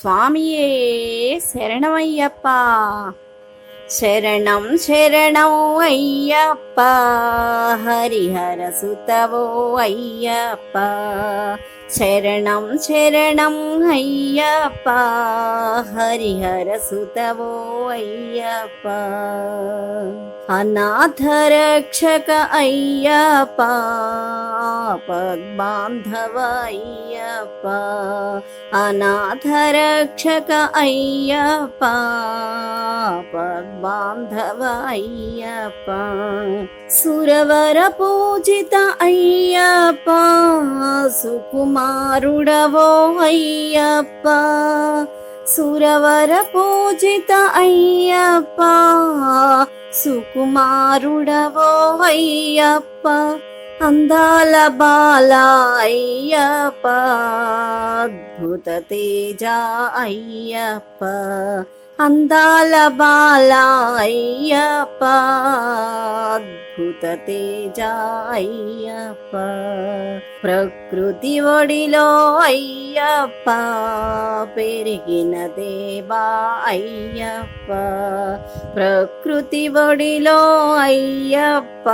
స్వామియే శరణమయ్యప్ప. శరణం శరణం అయ్యప్ప. హరిహర సుతవో అయ్యప్ప. శరణం శరణం అయ్యప్ప. హరిహర సుతవో అయ్యప్ప. అనాథ రక్షక అయ్యప్ప. अप अनाथरक्षक अय्यप्प अप्पा सुरवरपूजित अय्यप्प सुकुमारुडवो अय्यप्प सुरवरपूजित अय्यप्प सुकुमारुडवो अय्यप्प। అందాల బాల అయ్యప్ప అద్భుత తేజ అయ్యప్ప. అందాల బాల అయ్యప్ప అద్భుత తేజ అయ్యప్ప ప్రకృతి ఒడిలో అయ్యప్ప పెరిగిన దేవా అయ్యప్ప ప్రకృతి ఒడిలో అయ్యప్ప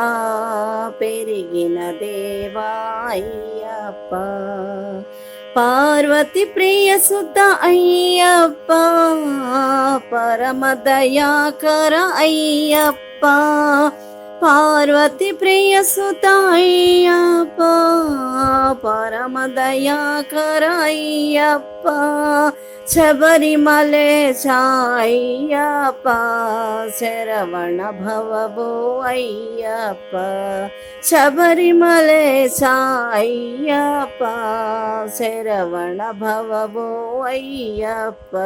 పెరిగిన దేవా అయ్యప్ప పార్వతి ప్రియ సుత అయ్యప్ప పరమ దయాకర అయ్యప్ప పార్వతి ప్రియ సుత అయ్యప్ప పరమ దయాకర అయ్యప్ప శబరిమలే అయ్యప్ప శరవణ భవబో అయ్యప్ప. శబరిమలే అయ్యప్ప శరవణ భవబో అయ్యప్ప.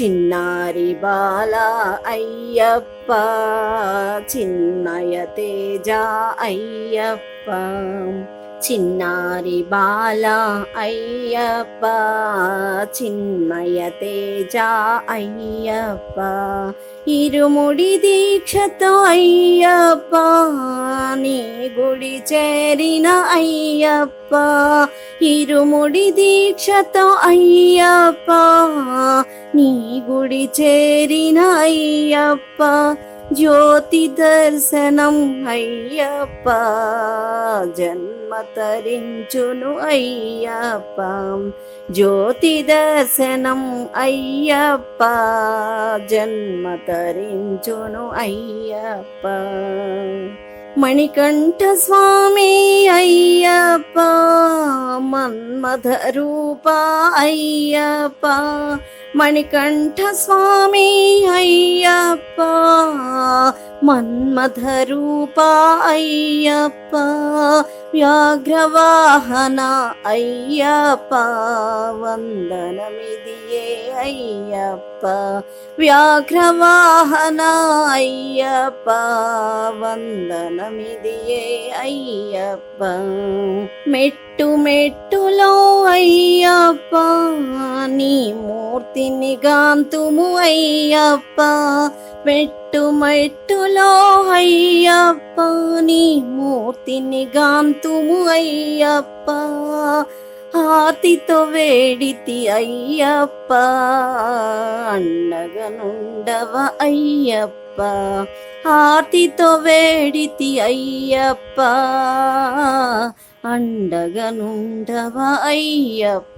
చిన్నారి బాల అయ్యప్ప చిన్నయ తేజ అయ్యప్ప. చిన్నారి బాల అయ్యప్ప చిన్మయ తేజ అయ్యప్ప ఇరుముడి దీక్షతో అయ్యప్ప నీ గుడి చేరిన అయ్యప్ప ఇరుముడి దీక్షతో అయ్యప్ప నీ గుడి చేరిన అయ్యప్ప జ్యోతి దర్శనం అయ్యప్ప జన్మ తరించును అయ్యప్ప. జ్యోతి దర్శనం అయ్యప్ప జన్మ తరించును అయ్యప్ప. మణికంఠ స్వామి అయ్యప్ప మన్మథ రూప అయ్యప్ప. మణికంఠ స్వామి అయ్యప్ప మన్మథ రూప అయ్యప్ప వ్యాఘ్రవాహన అయ్యప్ప వందనమిదియే అయ్యప్ప వ్యాఘ్రవాహన అయ్యప్ప వందనమిదియే అయ్యప్ప మెట్టు మెట్టులో అయ్యప్ప నీ మూర్తిని గాంతుము అయ్యప్ప మెట్టు మెట్టులో అయ్యప్ప నీ మూర్తిని గాంతుము అయ్యప్ప హాతితో వేడితి అయ్యప్ప అన్నగనుండవ అయ్యప్ప హాతితో వేడితి అయ్యప్ప అండగనుండవ అయ్యప్ప.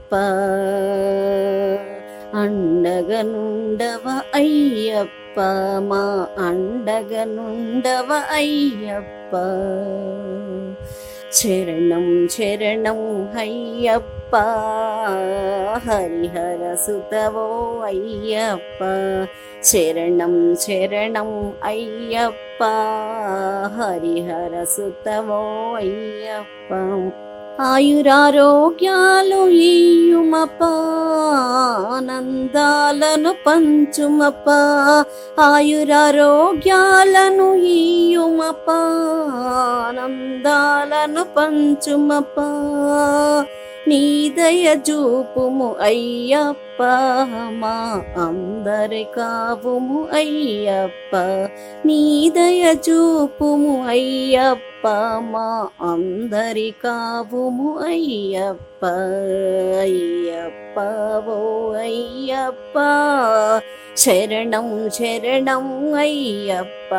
అండగనుండవ అయ్యప్ప మా అండగనుండవ అయ్యప్ప. శరణం శరణం అయ్యప్ప హరిహర సుతవో అయ్యప్ప. శరణం శరణం అయ్యప్ప హరిహర సుతవో అయ్యప్ప. ఆయురారోగ్యాలు ఇయుమప ఆనందాలను పంచుమప ఆయురారోగ్యాలను ఇయుమప ఆనందాలను పంచుమప నీ దయ చూపుము అయ్యప్ప మా అందరి కావుము అయ్యప్ప. నీ దయ చూపుము అయ్యప్ప మా అందరి కావుము అయ్యప్ప. అయ్యప్ప ఓ అయ్యప్ప. శరణం శరణం అయ్యప్ప.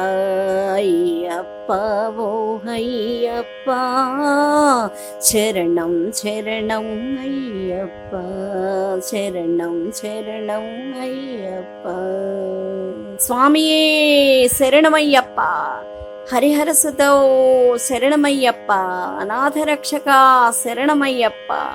అయ్యప్ప ఓ అయ్యప్ప. శరణం శరణం అయ్యప్ప. శరణం శరణం శరణం అయ్యప్ప. స్వామియే శరణమయ్యప్ప. హరిహరసుతో శరణమయ్యప్ప. అనాథరక్షక శరణమయ్యప్ప.